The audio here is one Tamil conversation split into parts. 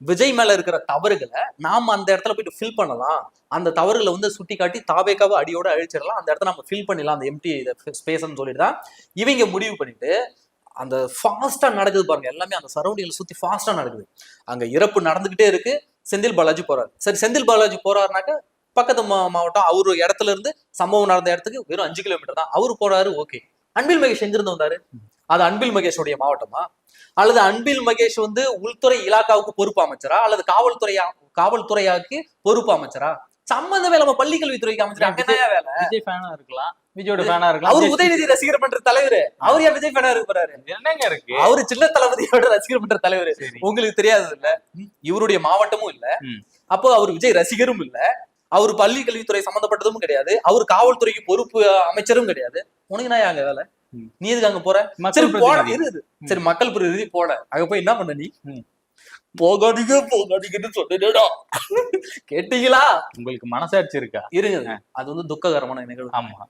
விஜய் மேல இருக்கிற தவறுகளை நாம அந்த இடத்துல போயிட்டு ஃபில் பண்ணலாம். அந்த தவறுகளை வந்து சுட்டி காட்டி தாவேக்காவை அடியோட அழிச்சிடலாம். அந்த இடத்த நம்ம ஃபில் பண்ணிடலாம். அந்த எம்டி ஸ்பேஸ்ன்னு சொல்லிட்டு தான் இவங்க முடிவு பண்ணிட்டு அந்த ஃபாஸ்டா நடக்குது பாருங்க. எல்லாமே அந்த சரௌண்டிங்ல சுத்தி ஃபாஸ்டா நடக்குது. அங்க இறப்பு நடந்துகிட்டே இருக்கு. செந்தில் பாலாஜி போறாரு. சரி செந்தில் பாலாஜி போறாருனாக்க பக்கத்து மா- மாவட்டம் அவரு இடத்துல இருந்து சம்பவம் நடந்த இடத்துக்கு வெறும் அஞ்சு கிலோமீட்டர் தான். அவரு போறாரு ஓகே அன்பில் மகேஷ் எங்கிருந்து வந்தாரு? அது அன்பில் மகேஷோடைய மாவட்டமா? அல்லது அன்பில் மகேஷ் வந்து உள்துறை இலாக்காவுக்கு பொறுப்பு அமைச்சரா? அல்லது காவல்துறையா காவல்துறையாக்கு பொறுப்பு அமைச்சரா? சம்பந்தமே அமைச்சர்? என்னய்யா வேலை? விஜய் ஃபேனா இருக்கலாம். விஜயோட ஃபேனா இருக்கலாம். அவர் உதயநிதி ரசிகர் மன்ற தலைவர். அவர் ஏன் விஜய் ஃபேனா இருக்க போறாரு? என்னங்க இருக்கு? அவரு சின்ன தளபதியோட ரசிகர் மன்ற தலைவர். உங்களுக்கு தெரியாது இல்ல. இவருடைய மாவட்டமும் இல்ல. அப்போ அவர் விஜய் ரசிகரும் இல்ல. அவர் பள்ளி கல்வித்துறை சம்பந்தப்பட்டதும் கிடையாது. அவர் காவல்துறைக்கு பொறுப்பு அமைச்சரும் கிடையாது. உனக்கு நான் அங்க வேலை. நீ எதுக்கு அங்க போற? சரி. இரு இரு. சரி மக்கள் பிரதிநிதி போன அங்க போய் என்ன பண்ண நீ. போகாதீங்க போகாதீங்கன்னு சொன்னேடா கேட்டீங்களா? உங்களுக்கு மனசாட்சி இருக்கா? இருங்க. அது வந்து துக்ககரமான நிகழ்வு. ஆமா.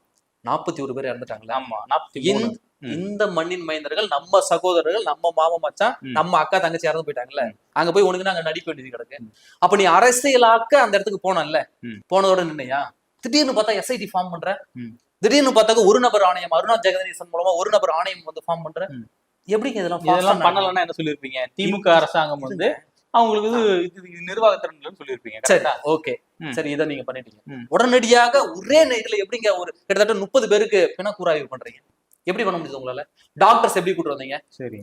நாற்பத்தி ஒரு பேர் இறந்துட்டாங்களா. ஆமா நாற்பத்தி இந்த- மண்ணின் மைந்தர்கள் நம்ம சகோதரர்கள் நம்ம மாமா மச்சான். நம்ம அக்கா தங்கச்சி இறந்து போயிட்டாங்கல்ல. அங்க போய் உனக்கு நாங்க நடிக்க வேண்டியது கிடக்கு. அப்ப நீ அரசியலாக்க அந்த இடத்துக்கு போனல்ல? ம். போனதோட நின்னையா? திடீர்னு பார்த்தா எஸ்ஐடி ஃபார்ம் பண்ற. திடீர்னு பார்த்தாக்க ஒரு நபர் ஆணையம் அருணா ஜெகதீசன் மூலமா ஒரு நபர் ஆணையம் வந்து ஃபார்ம் பண்ற. எப்படிங்க இதெல்லாம் இதெல்லாம் பண்ணலன்னா என்ன சொல்லிருப்பீங்க திமுக அரசாங்கம் வந்து அவங்களுக்கு இது நிர்வாகத்திறன் இல்லைன்னு சொல்லியிருப்பீங்க சரி? ஓகே. சரி இதை நீங்க பண்ணிட்டீங்க. உடனடியாக ஒரே நைட்ல எப்படிங்க ஒரு கிட்டத்தட்ட முப்பது பேருக்கு பிணக்கூறாய்வு பண்றீங்க? எப்படி பண்ண முடியுது உங்களால? டாக்டர்ஸ் எப்படி கூட்டு வந்தீங்க? சரி.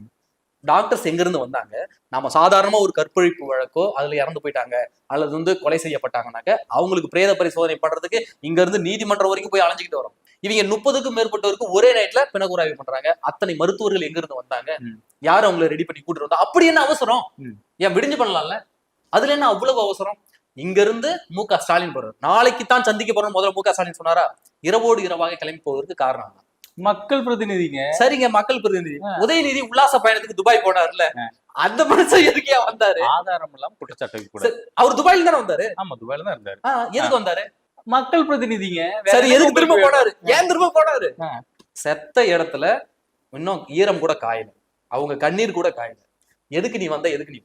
டாக்டர்ஸ் எங்க இருந்து வந்தாங்க? நாம சாதாரணமா ஒரு கற்பழிப்பு வழக்கோ அதுல இறந்து போயிட்டாங்க அல்லது வந்து கொலை செய்யப்பட்டாங்கனாக்க அவங்களுக்கு பிரேத பரிசோதனை பண்றதுக்கு இங்க இருந்து நீதிமன்றம் வரைக்கும் போய் அலைஞ்சிக்கிட்டு வரோம். இவங்க முப்பதுக்கும் மேற்பட்டவருக்கு ஒரே நைட்ல பிணக்குறாய்வு பண்றாங்க. அத்தனை மருத்துவர்கள் எங்க இருந்து வந்தாங்க? ம். யார் அவங்களை ரெடி பண்ணி கூட்டு வந்தா? அப்படி என்ன அவசரம். ஏன் விடிஞ்சு பண்ணலாம்ல? அதுல என்ன அவ்வளவு அவசரம்? இங்க இருந்து மு க ஸ்டாலின் போறாரு. நாளைக்கு தான் சந்திக்க போறோம் முதல்ல மு க ஸ்டாலின் சொன்னாரா? இரவோடு இரவாக கிளம்பி போவதற்கு காரணம். மக்கள் பிரதிநிதிங்க. சரிங்க மக்கள் பிரதிநிதி. உதயநிதி உல்லாச பயணத்துக்கு துபாய் போனார்ல. அந்த மனுஷன் எதுக்கே வந்தாரு. ஆதாரம் இல்லாம குற்றச்சாட்டு அவர் துபாயில தானே வந்தாரு? ஆமா துபாயில தான் இருந்தாரு. எதுக்கு வந்தாரு? மக்கள் பிரதிநிதிங்க. வேற சரி எதுக்கு திரும்ப போனாரு? ஏன் திரும்ப போனாரு. செத்த இடத்துல இன்னும் ஈரம் கூட காயல. அவங்க கண்ணீர் கூட காயல. எதுக்கு நீ வந்த எதுக்கு நீ போ